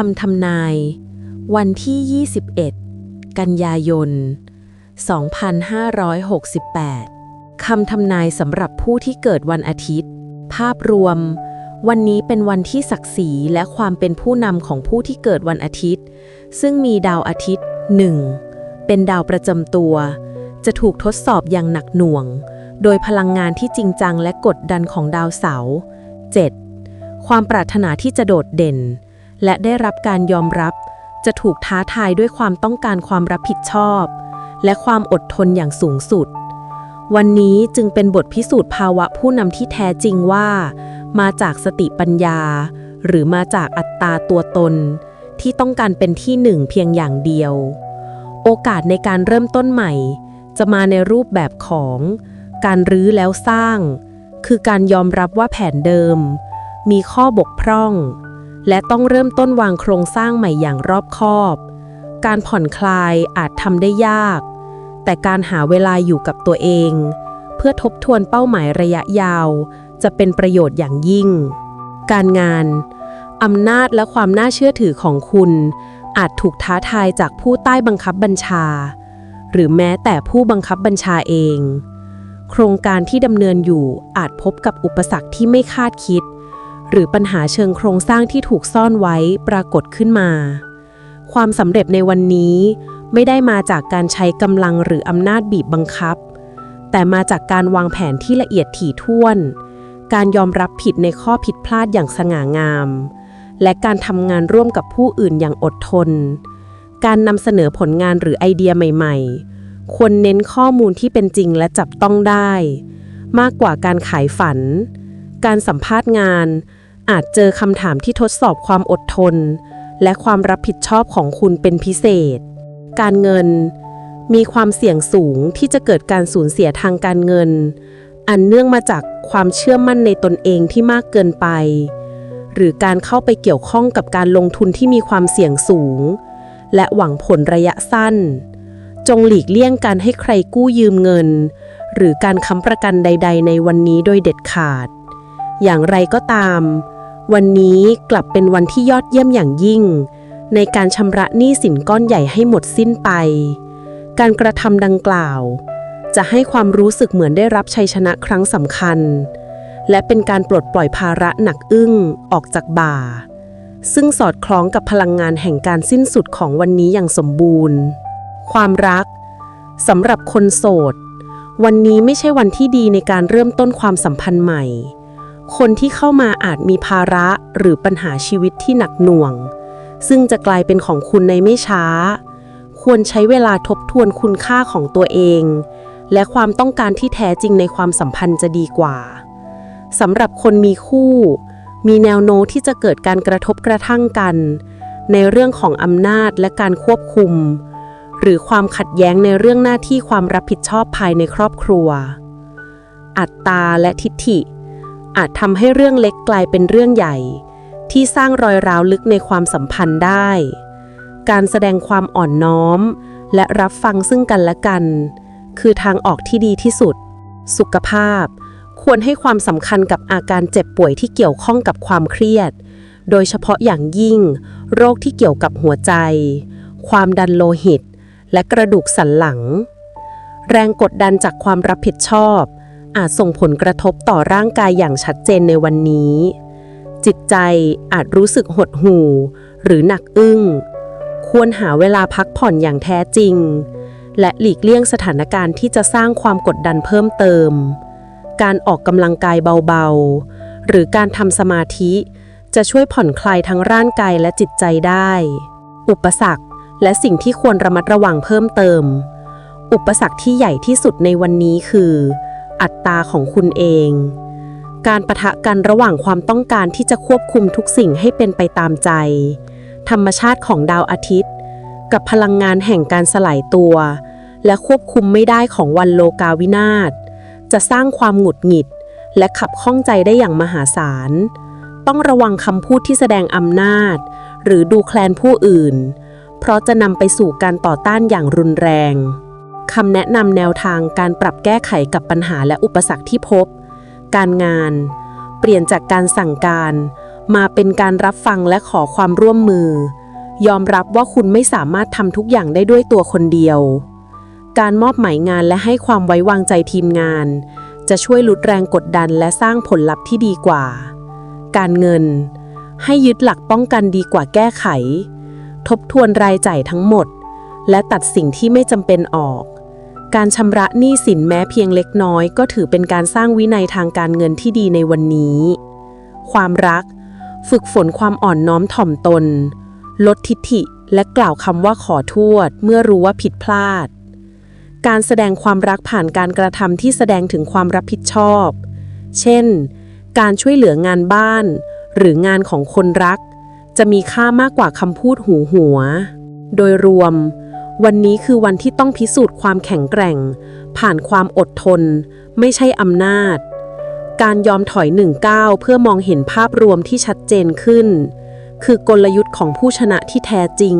คำทำนาย วันที่ 21 กันยายน 2568 คำทำนายสำหรับผู้ที่เกิดวันอาทิตย์ ภาพรวม วันนี้เป็นวันที่ศักดิ์ศรีและความเป็นผู้นำของผู้ที่เกิดวันอาทิตย์ ซึ่งมีดาวอาทิตย์ 1. เป็นดาวประจำตัว จะถูกทดสอบอย่างหนักหน่วง โดยพลังงานที่จริงจังและกดดันของดาวเสาร์ 7. ความปรารถนาที่จะโดดเด่น และได้รับการยอมรับ จะถูกท้าทายด้วยความต้องการความรับผิดชอบ และความอดทนอย่างสูงสุด วันนี้จึงเป็นบทพิสูจน์ภาวะผู้นำที่แท้จริงว่า มาจากสติปัญญา หรือมาจากอัตตาตัวตน ที่ต้องการเป็นที่หนึ่งเพียงอย่างเดียว โอกาสในการเริ่มต้นใหม่ จะมาในรูปแบบของ การรื้อแล้วสร้าง คือการยอมรับว่าแผนเดิม มีข้อบกพร่อง และต้องเริ่มต้นวางโครงสร้างใหม่อย่างรอบคอบ การผ่อนคลายอาจทำได้ยาก แต่การหาเวลาอยู่กับตัวเอง เพื่อทบทวนเป้าหมายระยะยาว จะเป็นประโยชน์อย่างยิ่ง การงานอำนาจและความน่าเชื่อถือของคุณ อาจถูกท้าทายจากผู้ใต้บังคับบัญชา หรือแม้แต่ผู้บังคับบัญชาเอง โครงการที่ดำเนินอยู่อาจพบกับอุปสรรคที่ไม่คาดคิด หรือปัญหาเชิงโครงสร้างที่ถูกซ่อนไว้ปรากฏขึ้นมา ความสำเร็จในวันนี้ไม่ได้มาจากการใช้กำลังหรืออำนาจบีบบังคับ แต่มาจากการวางแผนที่ละเอียดถี่ถ้วน การยอมรับผิดในข้อผิดพลาดอย่างสง่างาม และการทำงานร่วมกับผู้อื่นอย่างอดทน การนำเสนอผลงานหรือไอเดียใหม่ ๆ ควรเน้นข้อมูลที่เป็นจริงและจับต้องได้ มากกว่าการขายฝัน การสัมภาษณ์งาน อาจเจอคำถามที่ทดสอบความอดทน และความรับผิดชอบของคุณเป็นพิเศษ การเงิน มีความเสี่ยงสูงที่จะเกิดการสูญเสียทางการเงิน อันเนื่องมาจากความเชื่อมั่นในตนเองที่มากเกินไป หรือการเข้าไปเกี่ยวข้องกับการลงทุนที่มีความเสี่ยงสูง และหวังผลระยะสั้น จงหลีกเลี่ยงการให้ใครกู้ยืมเงิน หรือการค้ำประกันใด ๆ ในวันนี้โดยเด็ดขาด อย่างไรก็ตาม วันนี้กลับเป็นวันที่ยอดเยี่ยมอย่างยิ่ง ในการชำระหนี้สินก้อนใหญ่ให้หมดสิ้นไป การกระทำดังกล่าว จะให้ความรู้สึกเหมือนได้รับชัยชนะครั้งสำคัญ และเป็นการปลดปล่อยภาระหนักอึ้งออกจากบ่า ซึ่งสอดคล้องกับพลังงานแห่งการสิ้นสุดของวันนี้อย่างสมบูรณ์ ความรักสำหรับคนโสด วันนี้ไม่ใช่วันที่ดีในการเริ่มต้นความสัมพันธ์ใหม่ คนที่เข้ามาอาจมีภาระหรือปัญหาชีวิตที่หนักหน่วง ซึ่งจะกลายเป็นของคุณในไม่ช้า ควรใช้เวลาทบทวนคุณค่าของตัวเอง และความต้องการที่แท้จริงในความสัมพันธ์จะดีกว่าสำหรับคนมีคู่ มีแนวโน้มที่จะเกิดการกระทบกระทั่งกัน ในเรื่องของอำนาจและการควบคุม หรือความขัดแย้งในเรื่องหน้าที่ความรับผิดชอบภายในครอบครัว อัตตาและทิฏฐิ อาจทำให้เรื่องเล็กกลายเป็นเรื่องใหญ่ ที่สร้างรอยร้าวลึกในความสัมพันธ์ได้ การแสดงความอ่อนน้อม และรับฟังซึ่งกันและกัน คือทางออกที่ดีที่สุด สุขภาพ ควรให้ความสำคัญกับอาการเจ็บป่วยที่เกี่ยวข้องกับความเครียด โดยเฉพาะอย่างยิ่ง โรคที่เกี่ยวกับหัวใจ ความดันโลหิต และกระดูกสันหลัง แรงกดดันจากความรับผิดชอบ อาจส่งผลกระทบต่อร่างกายอย่างชัดเจนในวันนี้ จิตใจอาจรู้สึกหดหู่ หรือหนักอึ้ง ควรหาเวลาพักผ่อนอย่างแท้จริง และหลีกเลี่ยงสถานการณ์ที่จะสร้างความกดดันเพิ่มเติม การออกกำลังกายเบาๆ หรือการทำสมาธิ จะช่วยผ่อนคลายทั้งร่างกายและจิตใจได้ อุปสรรคและสิ่งที่ควรระมัดระวังเพิ่มเติม อุปสรรคที่ใหญ่ที่สุดในวันนี้คือ อัตตาของคุณเอง การประทะกันระหว่างความต้องการที่จะควบคุมทุกสิ่งให้เป็นไปตามใจ ธรรมชาติของดาวอาทิตย์ กับพลังงานแห่งการสลายตัว และควบคุมไม่ได้ของวันโลกาวินาศจะสร้างความหงุดหงิด และขับข้องใจได้อย่างมหาศาล ต้องระวังคำพูดที่แสดงอำนาจ หรือดูแคลนผู้อื่น เพราะจะนำไปสู่การต่อต้านอย่างรุนแรง คำแนะนำแนวทางการปรับแก้ไขกับปัญหาและอุปสรรคที่พบ การงาน เปลี่ยนจากการสั่งการ มาเป็นการรับฟังและขอความร่วมมือ ยอมรับว่าคุณไม่สามารถทำทุกอย่างได้ด้วยตัวคนเดียว การมอบหมายงานและให้ความไว้วางใจทีมงาน จะช่วยลดแรงกดดันและสร้างผลลัพธ์ที่ดีกว่า การเงิน ให้ยึดหลักป้องกันดีกว่าแก้ไข ทบทวนรายจ่ายทั้งหมดและตัดสิ่งที่ไม่จำเป็นออก การชำระหนี้สินแม้เพียงเล็กน้อย ก็ถือเป็นการสร้างวินัยทางการเงินที่ดีในวันนี้ ความรัก ฝึกฝนความอ่อนน้อมถ่อมตน ลดทิฐิและกล่าวคำว่าขอโทษเมื่อรู้ว่าผิดพลาด การแสดงความรักผ่านการกระทำที่แสดงถึงความรับผิดชอบ เช่น การช่วยเหลืองานบ้าน หรืองานของคนรัก จะมีค่ามากกว่าคำพูดหูหัว โดยรวม วันนี้คือวันที่ต้องพิสูจน์ความแข็งแกร่ง ผ่านความอดทน ไม่ใช่อำนาจ การยอมถอยหนึ่งก้าวเพื่อมองเห็นภาพรวมที่ชัดเจนขึ้น คือกลยุทธ์ของผู้ชนะที่แท้จริง